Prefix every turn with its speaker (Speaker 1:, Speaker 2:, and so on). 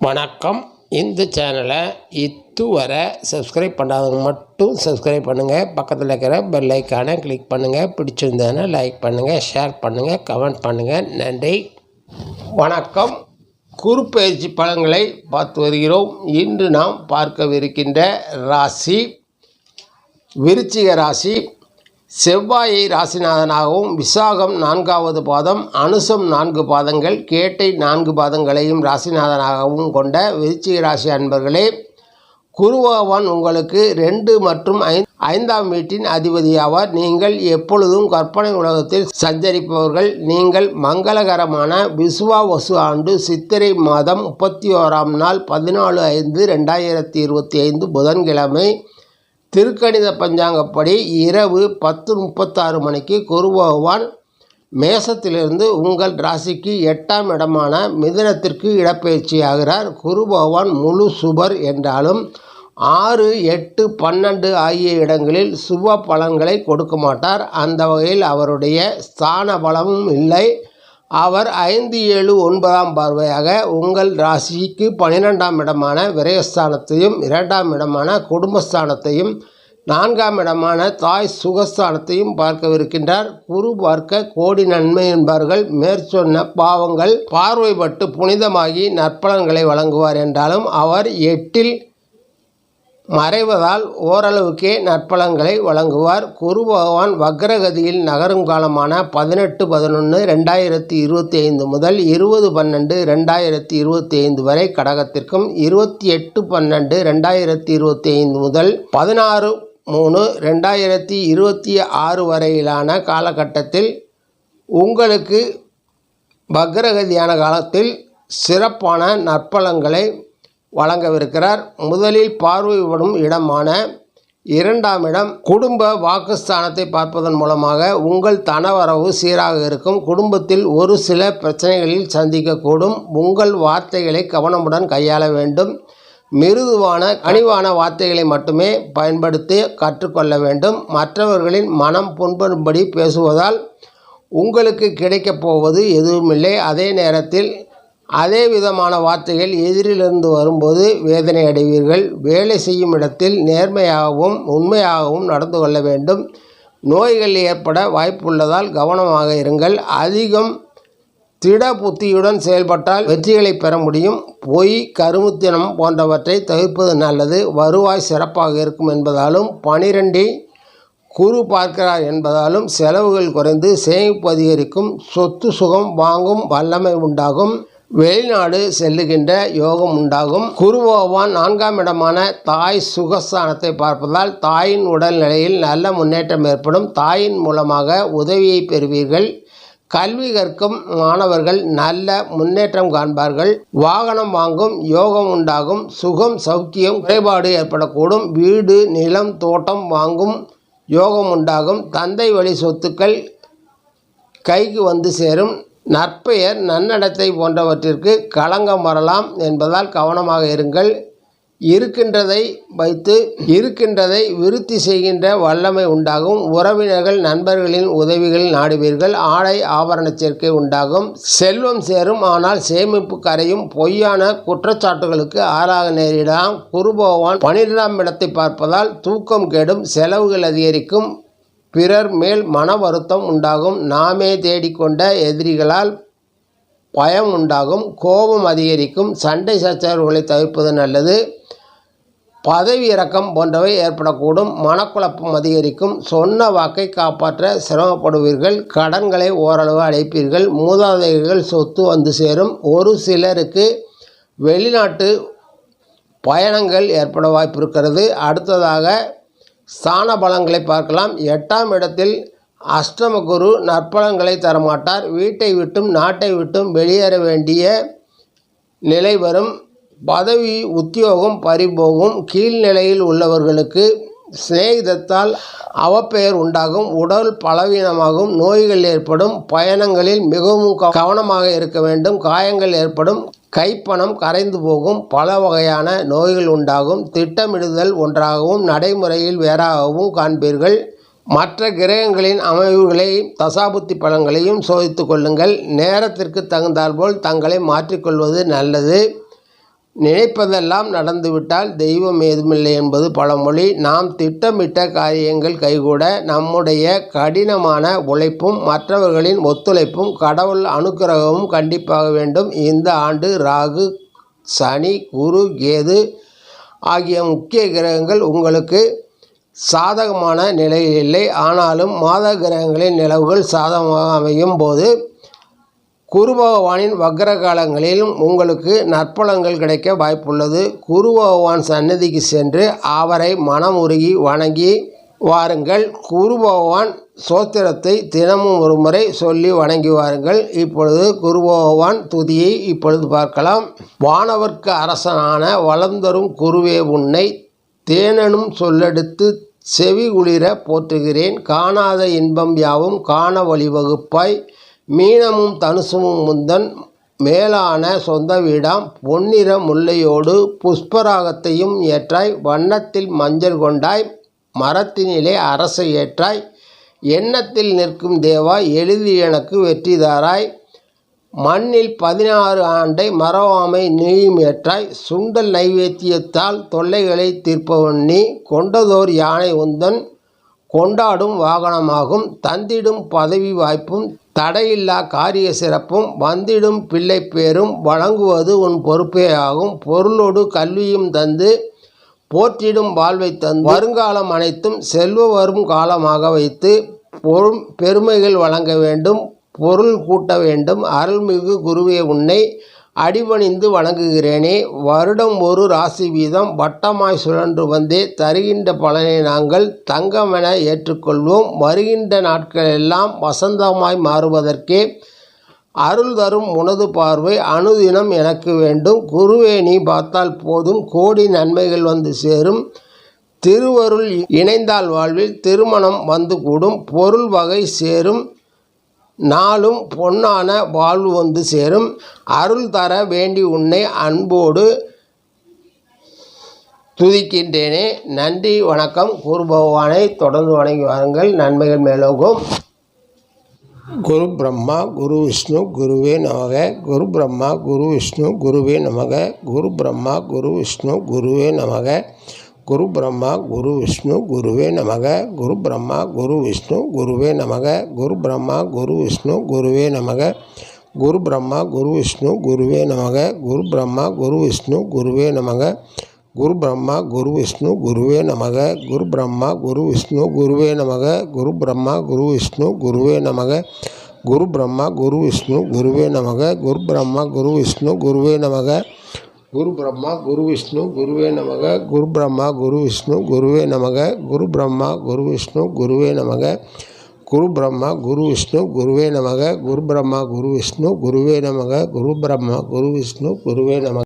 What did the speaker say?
Speaker 1: வணக்கம். இந்த சேனலை இதுவரை சப்ஸ்கிரைப் பண்ணாதவங்க மட்டும் சப்ஸ்கிரைப் பண்ணுங்கள் பக்கத்தில் இருக்கிற பெல் ஐக்கானை கிளிக் பண்ணுங்கள் பிடிச்சிருந்ததுன்னா லைக் பண்ணுங்கள் ஷேர் பண்ணுங்கள் கமெண்ட் பண்ணுங்கள் நன்றி. வணக்கம். குறுப்பெயர்ச்சி பலன்களை பார்த்து வருகிறோம். இன்று நாம் பார்க்கவிருக்கின்ற ராசி விருச்சிக ராசி செவ்வாயை ராசிநாதனாகவும் விசாகம் நான்காவது பாதம் அனுசம் நான்கு பாதங்கள் கேட்டை நான்கு பாதங்களையும் ராசிநாதனாகவும் கொண்ட விருச்சிக ராசி அன்பர்களே குருபகவான் உங்களுக்கு ரெண்டு மற்றும் ஐ ஐந்தாம் வீட்டின் அதிபதியாவார் நீங்கள் எப்பொழுதும் கற்பனை உலகத்தில் சஞ்சரிப்பவர்கள். நீங்கள் மங்களகரமான விசுவா வசு ஆண்டு சித்திரை மாதம் முப்பத்தி ஓராம் நாள் பதினாலு ஐந்து ரெண்டாயிரத்தி இருபத்தி ஐந்து புதன்கிழமை திருக்கணித பஞ்சாங்கப்படி இரவு பத்து முப்பத்தாறு மணிக்கு குரு பகவான் மேசத்திலிருந்து உங்கள் ராசிக்கு எட்டாம் இடமான மிதுனத்திற்கு இடப்பெயர்ச்சியாகிறார் குரு பகவான் முழு சுபர் என்றாலும் ஆறு எட்டு பன்னெண்டு ஆகிய இடங்களில் சுப பலன்களை கொடுக்க மாட்டார். அந்த வகையில் அவருடைய ஸ்தான பலமும் இல்லை. அவர் ஐந்து ஏழு ஒன்பதாம் பார்வையாக உங்கள் ராசிக்கு பனிரெண்டாம் இடமான விரயஸ்தானத்தையும் இரண்டாம் இடமான குடும்பஸ்தானத்தையும் நான்காம் இடமான தாய் சுகஸ்தானத்தையும் பார்க்கவிருக்கின்றார். குரு பார்க்க கோடி நன்மை என்பார்கள். மேற்சொன்ன பாவங்கள் பார்வைப்பட்டு புனிதமாகி நற்பலன்களை வழங்குவார் என்றாலும் அவர் எட்டில் மறைவதால் ஓரளவுக்கே நற்பலன்களை வழங்குவார். குரு பகவான் வக்ரகதியில் நகரும் காலமான பதினெட்டு பதினொன்று ரெண்டாயிரத்தி இருபத்தி ஐந்து முதல் இருபது பன்னெண்டு ரெண்டாயிரத்தி இருபத்தி ஐந்து வரை கடகத்திற்கும் இருபத்தி எட்டு பன்னெண்டு ரெண்டாயிரத்தி இருபத்தி ஐந்து முதல் பதினாறு மூணு ரெண்டாயிரத்தி இருபத்தி ஆறு வரையிலான காலகட்டத்தில் உங்களுக்கு பக்ரகதியான காலத்தில் சிறப்பான நற்பலன்களை வழங்கவிருக்கிறார். முதலில் பார்வைப்படும் இடமான இரண்டாம் இடம் குடும்ப வாக்குஸ்தானத்தை பார்ப்பதன் மூலமாக உங்கள் தனவரவு சீராக இருக்கும். குடும்பத்தில் ஒரு சில பிரச்சனைகளில் சந்திக்கக்கூடும். உங்கள் வார்த்தைகளை கவனமுடன் கையாள வேண்டும். மிருதுவான கனிவான வார்த்தைகளை மட்டுமே பயன்படுத்தி கற்றுக்கொள்ள வேண்டும். மற்றவர்களின் மனம் புண்படும்படி பேசுவதால் உங்களுக்கு கிடைக்கப் போவது எதுவுமில்லை. அதே நேரத்தில் அதே விதமான வார்த்தைகள் எதிரிலிருந்து வரும்போது வேதனை அடைவீர்கள். வேலை செய்யும் இடத்தில் நேர்மையாகவும் உண்மையாகவும் நடந்து கொள்ள வேண்டும். நோய்கள் ஏற்பட வாய்ப்புள்ளதால் கவனமாக இருங்கள். அதிகம் திட புத்தியுடன் செயல்பட்டால் வெற்றிகளை பெற முடியும். பொய் கருமுத்தினம் போன்றவற்றை தவிர்ப்பது நல்லது. வருவாய் சிறப்பாக இருக்கும் என்பதாலும் பனிரெண்டை குரு பார்க்கிறார் என்பதாலும் செலவுகள் குறைந்து சேமிப்பு அதிகரிக்கும் சொத்து சுகம் வாங்கும் வல்லமை உண்டாகும். வெளிநாடு செல்லுகின்ற யோகம் உண்டாகும். குரு பகவான் நான்காம் இடமான தாய் சுகஸ்தானத்தை பார்ப்பதால் தாயின் உடல்நிலையில் நல்ல முன்னேற்றம் ஏற்படும். தாயின் மூலமாக உதவியை பெறுவீர்கள். கல்வி கற்கும் மாணவர்கள் நல்ல முன்னேற்றம் காண்பார்கள். வாகனம் வாங்கும் யோகம் உண்டாகும். சுகம் சௌக்கியம் குறைபாடு ஏற்படக்கூடும். வீடு நிலம் தோட்டம் வாங்கும் யோகம் உண்டாகும். தந்தை வழி சொத்துக்கள் கைக்கு வந்து சேரும். நற்பெயர் நன்னடத்தை போன்றவற்றிற்கு களங்கம் வரலாம் என்பதால் கவனமாக இருங்கள். இருக்கின்றதை வைத்து இருக்கின்றதை விருத்தி செய்கின்ற வல்லமை உண்டாகும். உறவினர்கள் நண்பர்களின் உதவிகள் நாடுவீர்கள். ஆடை ஆபரண சேர்க்கை உண்டாகும். செல்வம் சேரும் ஆனால் சேமிப்பு கரையும் பொய்யான குற்றச்சாட்டுகளுக்கு ஆளாக நேரிடலாம். குருபகவான் பனிரெண்டாம் இடத்தை பார்ப்பதால் தூக்கம் கெடும் செலவுகள் அதிகரிக்கும். பிறர் மேல் மன வருத்தம் உண்டாகும். நாமே தேடிக்கொண்ட எதிரிகளால் பயம் உண்டாகும். கோபம் அதிகரிக்கும். சண்டை சச்சரவுகளை தவிர்ப்பது நல்லது. பதவி இறக்கம் போன்றவை ஏற்படக்கூடும். மனக்குழப்பம் அதிகரிக்கும். சொன்ன வாக்கை காப்பாற்ற சிரமப்படுவீர்கள். கடன்களை ஓரளவு அடைப்பீர்கள். மூதாதையர்கள் சொத்து வந்து சேரும். ஒரு சிலருக்கு வெளிநாட்டு பயணங்கள் ஏற்பட வாய்ப்பு இருக்கிறது. அடுத்ததாக ஸ்தான பலங்களை பார்க்கலாம். எட்டாம் இடத்தில் அஷ்டம குரு நற்பலங்களை தரமாட்டார். வீட்டை விட்டும் நாட்டை விட்டும் வெளியேற வேண்டிய நிலை வரும். பதவி உத்தியோகம் பறிபோகும். கீழ்நிலையில் உள்ளவர்களுக்கு சிநேகிதத்தால் அவப்பெயர் உண்டாகும். உடல் பலவீனமாகும். நோய்கள் ஏற்படும். பயணங்களில் மிகவும் க- கவனமாக இருக்க வேண்டும். காயங்கள் ஏற்படும். கைப்பணம் கரைந்து போகும். பல வகையான நோய்கள் உண்டாகும். திட்டமிடுதல் ஒன்றாகவும் நடைமுறையில் வேறாகவும் காண்பீர்கள். மற்ற கிரகங்களின் அமைவுகளையும் தசாபுத்தி பலன்களையும் சோதித்து கொள்ளுங்கள். நேரத்திற்கு தகுந்தாற்போல் தங்களை மாற்றிக்கொள்வது நல்லது. நினைப்பதெல்லாம் நடந்துவிட்டால் தெய்வம் ஏதுமில்லை என்பது பழமொழி. நாம் திட்டமிட்ட காரியங்கள் கைகூட நம்முடைய கடினமான உழைப்பும் மற்றவர்களின் ஒத்துழைப்பும் கடவுள் அனுக்கிரகமும் கண்டிப்பாக வேண்டும். இந்த ஆண்டு ராகு சனி குரு கேது ஆகிய முக்கிய கிரகங்கள் உங்களுக்கு சாதகமான நிலையில் இல்லை. ஆனாலும் மாத கிரகங்களின் நிலவுகள் சாதகமாக அமையும் போது குரு பகவானின் வக்ர காலங்களிலும் உங்களுக்கு நற்பலங்கள் கிடைக்க வாய்ப்புள்ளது. குரு பகவான் சன்னதிக்கு சென்று அவரை மனமுருகி வணங்கி வாருங்கள். குரு பகவான் சோத்திரத்தை தினமும் ஒரு முறை சொல்லி வணங்கி வாருங்கள். இப்பொழுது குரு பகவான் துதியை இப்பொழுது பார்க்கலாம். வானவர்க்கு அரசனான வளர்ந்தரும் குருவே உன்னை தேனனும் சொல்லெடுத்து செவி குளிர போற்றுகிறேன். காணாத இன்பம் யாவும் காண வழிவகுப்பாய். மீனமும் தனுசுமும் முந்தன் மேலான சொந்த வீடாம். பொன்னிற முல்லையோடு புஷ்பராகத்தையும் ஏற்றாய். வண்ணத்தில் மஞ்சள் கொண்டாய். மரத்தினிலே அரசை ஏற்றாய். எண்ணத்தில் நிற்கும் தேவா எழுதி எனக்கு வெற்றிதாராய் மண்ணில் பதினாறு ஆண்டை மரவாமை நீயும் ஏற்றாய். சுண்டல் நைவேத்தியத்தால் தொல்லைகளை தீர்ப்பவன் நீ. கொண்டதோர் யானை உந்தன். கொண்டாடும் வாகனமாகும். தந்திடும் பதவி வாய்ப்பும் தடையில்லா காரிய சிறப்பும் வந்திடும் பிள்ளை பேரும் வழங்குவது உன் பொறுப்பே ஆகும். பொருளோடு கல்வியும் தந்து போற்றிடும் வாழ்வை தந்து வருங்காலம் அனைத்தும் செல்வ வரும் காலமாக வைத்து பொறும் பெருமைகள் வழங்க வேண்டும் பொருள் கூட்ட வேண்டும். அருள்மிகு குருவே உன்னை அடிபணிந்து வணங்குகிறேனே வருடம் ஒரு ராசி வீதம் வட்டமாய் சுழன்று வந்தே தருகின்ற பலனை நாங்கள் தங்கமென ஏற்றுக்கொள்வோம். வருகின்ற நாட்களெல்லாம் வசந்தமாய் மாறுவதற்கே அருள் தரும் உனது பார்வை அனுதினம் எனக்கு வேண்டும். குருவே நீ பார்த்தால் போதும். கோடி நன்மைகள் வந்து சேரும். திருவருள் இணைந்தால் வாழ்வில் திருமணம் வந்து கூடும். பொருள் வகை சேரும். நாளும் பொன்னான வாழ்வு வந்து சேரும். அருள் தர வேண்டி உன்னை அன்போடு துதிக்கின்றேனே. நன்றி வணக்கம். குரு பகவானை தொடர்ந்து வணங்கி வாருங்கள். நன்மைகள் மேலோகும். குரு பிரம்மா குரு விஷ்ணு குருவே நமக. குரு பிரம்மா குரு விஷ்ணு குருவே நமக. குரு பிரம்மா குரு விஷ்ணு குருவே நமக. குரு பிரம்மா குரு விஷ்ணு குருவே நமக குரு பிரம்மா குரு விஷ்ணு குருவே நமக குரு பிரம்மா குரு விஷ்ணு குருவே நமக குரு பிரம்மா குரு விஷ்ணு குருவே நமக குரு பிரம்மா குரு விஷ்ணு குருவே நமக குரு பிரம்மா குரு விஷ்ணு குருவே நமக குரு பிரம்மா குரு விஷ்ணு குருவே நமக குரு பிரம்மா குரு விஷ்ணு குருவே நமக குரு பிரம்மா குரு விஷ்ணு குருவே நமக குரு பிரம்மா குரு விஷ்ணு குருவே நமக குரு பிரம்மா குரு விஷ்ணு குருவே நமக குரு பிரம்மா குரு விஷ்ணு குருவே நமக குரு பிரம்மா குரு விஷ்ணு குருவே நமக குரு பிரம்மா குரு விஷ்ணு குருவே நமக குரு பிரம்மா குரு விஷ்ணு குருவே நமக குரு பிரம்மா குரு விஷ்ணு குருவே நமக.